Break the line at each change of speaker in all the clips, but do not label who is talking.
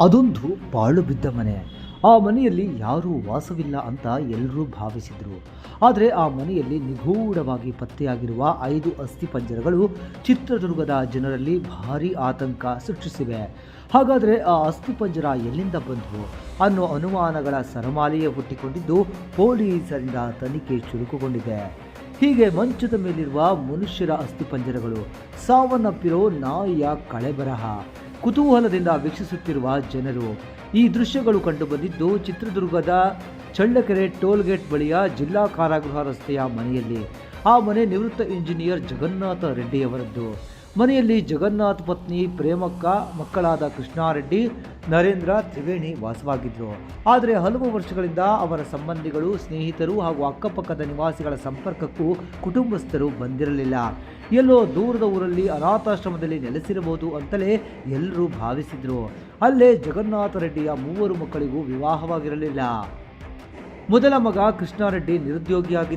ಅದೊಂದು ಪಾಳು ಬಿದ್ದ ಮನೆ. ಆ ಮನೆಯಲ್ಲಿ ಯಾರೂ ವಾಸವಿಲ್ಲ ಅಂತ ಎಲ್ಲರೂ ಭಾವಿಸಿದರು. ಆದರೆ ಆ ಮನೆಯಲ್ಲಿ ನಿಗೂಢವಾಗಿ ಪತ್ತೆಯಾಗಿರುವ ಐದು ಅಸ್ಥಿಪಂಜರಗಳು ಚಿತ್ರದುರ್ಗದ ಜನರಲ್ಲಿ ಭಾರೀ ಆತಂಕ ಸೃಷ್ಟಿಸಿವೆ. ಹಾಗಾದರೆ ಆ ಅಸ್ಥಿಪಂಜರ ಎಲ್ಲಿಂದ ಬಂದವು ಅನ್ನೋ ಅನುಮಾನಗಳ ಸರಮಾಲೆಯೇ ಹುಟ್ಟಿಕೊಂಡಿದ್ದು ಪೊಲೀಸರಿಂದ ತನಿಖೆ ಚುರುಕುಗೊಂಡಿದೆ. ಹೀಗೆ ಮಂಚದ ಮೇಲಿರುವ ಮನುಷ್ಯರ ಅಸ್ಥಿಪಂಜರಗಳು ಸಾವನ್ನಪ್ಪಿರೋ ನಾಯಿಯ ಕಳೆಬರಹ. ಕುತೂಹಲದಿಂದ ವೀಕ್ಷಿಸುತ್ತಿರುವ ಜನರು, ಈ ದೃಶ್ಯಗಳು ಕಂಡುಬಂದಿದ್ದು, ಚಿತ್ರದುರ್ಗದ ಚಳ್ಳಕೆರೆ ಟೋಲ್ಗೇಟ್ ಬಳಿಯ ಜಿಲ್ಲಾ ಕಾರಾಗೃಹ ರಸ್ತೆಯ ಮನೆಯಲ್ಲಿ ಆ ಮನೆ ನಿವೃತ್ತ ಇಂಜಿನಿಯರ್ ಜಗನ್ನಾಥ ರೆಡ್ಡಿಯವರದ್ದು ಮನೆಯಲ್ಲಿ ಜಗನ್ನಾಥ್ ಪತ್ನಿ ಪ್ರೇಮಕ್ಕ ಮಕ್ಕಳಾದ ಕೃಷ್ಣಾರೆಡ್ಡಿ ನರೇಂದ್ರ ತ್ರಿವೇಣಿ ವಾಸವಾಗಿದ್ದರು ಆದರೆ ಹಲವು ವರ್ಷಗಳಿಂದ ಅವರ ಸಂಬಂಧಿಗಳು, ಸ್ನೇಹಿತರು ಹಾಗೂ ಅಕ್ಕಪಕ್ಕದ ನಿವಾಸಿಗಳ ಸಂಪರ್ಕಕ್ಕೂ ಕುಟುಂಬಸ್ಥರು ಬಂದಿರಲಿಲ್ಲ. ಎಲ್ಲೋ ದೂರದ ಊರಲ್ಲಿ ಅನಾಥಾಶ್ರಮದಲ್ಲಿ ನೆಲೆಸಿರಬಹುದು ಅಂತಲೇ ಎಲ್ಲರೂ ಭಾವಿಸಿದರು. ಅಲ್ಲೇ ಜಗನ್ನಾಥ ರೆಡ್ಡಿಯ ಮೂವರು ಮಕ್ಕಳಿಗೂ ವಿವಾಹವಾಗಿರಲಿಲ್ಲ. ಮೊದಲ ಮಗ ಕೃಷ್ಣಾರೆಡ್ಡಿ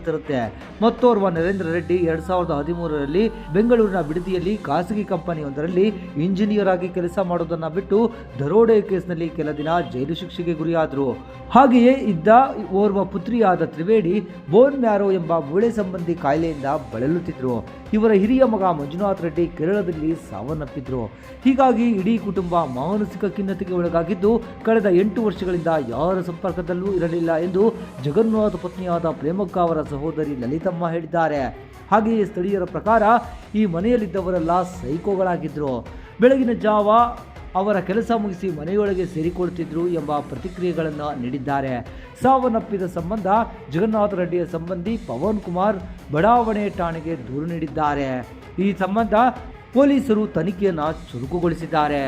ತರುತ್ತೆ. ಮತ್ತೋರ್ವ ನರೇಂದ್ರ ರೆಡ್ಡಿ ಎರಡ್ ಸಾವಿರದ ಹದಿಮೂರರಲ್ಲಿ ಬೆಂಗಳೂರಿನ ಬಿಡದಿಯಲ್ಲಿ ಖಾಸಗಿ ಕಂಪನಿಯೊಂದರಲ್ಲಿ ಇಂಜಿನಿಯರ್ ಆಗಿ ಕೆಲಸ ಮಾಡೋದನ್ನ ಬಿಟ್ಟು ದರೋಡೆ ಕೇಸ್ನಲ್ಲಿ ಕೆಲ ದಿನ ಜೈಲು ಶಿಕ್ಷೆಗೆ ಗುರಿಯಾದರು. ಹಾಗೆಯೇ ಇದ್ದ ಓರ್ವ ಪುತ್ರಿಯಾದ ತ್ರಿವೇಣಿ ಬೋನ್ ಮ್ಯಾರೋ ಎಂಬ ಮೂಳೆ ಸಂಬಂಧಿ ಕಾಯಿಲೆಯಿಂದ ಬಳಲುತ್ತಿದ್ರು. ಇವರ ಹಿರಿಯ ಮಗ ಮಂಜುನಾಥ್ ರೆಡ್ಡಿ ಕೇರಳದಲ್ಲಿ ಸಾವನ್ನಪ್ಪಿದ್ರು. ಹೀಗಾಗಿ ಇಡೀ ಕುಟುಂಬ ಮಾನಸಿಕ ಖಿನ್ನತೆಗೆ ಒಳಗಾಗಿದ್ದು, ಕಳೆದ ಎಂಟು ವರ್ಷಗಳಿಂದ ಯಾರ ಸಂಪರ್ಕದಲ್ಲೂ ಇರಲಿಲ್ಲ ಎಂದು ಜಗನ್ನಾಥ ಪತ್ನಿಯಾದ ಪ್ರೇಮಕ್ಕ ಅವರ ಸಹೋದರಿ ಲಲಿತಮ್ಮ ಹೇಳಿದ್ದಾರೆ. ಹಾಗೆಯೇ ಸ್ಥಳೀಯರ ಪ್ರಕಾರ ಈ ಮನೆಯಲ್ಲಿದ್ದವರೆಲ್ಲ ಸೈಕೋಗಳಾಗಿದ್ದರು ಬೆಳಗಿನ ಜಾವ ಅವರ ಕೆಲಸ ಮುಗಿಸಿ ಮನೆಯೊಳಗೆ ಸೇರಿಕೊಳ್ಳುತ್ತಿದ್ದರು ಎಂಬ ಪ್ರತಿಕ್ರಿಯೆಗಳನ್ನು ನೀಡಿದ್ದಾರೆ. ಸಾವನ್ನಪ್ಪಿದ ಸಂಬಂಧ ಜಗನ್ನಾಥ ರೆಡ್ಡಿಯ ಸಂಬಂಧಿ ಪವನ್ ಕುಮಾರ್ ಬಡಾವಣೆ ಠಾಣೆಗೆ ದೂರು ನೀಡಿದ್ದಾರೆ. ಈ ಸಂಬಂಧ ಪೊಲೀಸರು ತನಿಖೆಯನ್ನು ಚುರುಕುಗೊಳಿಸಿದ್ದಾರೆ.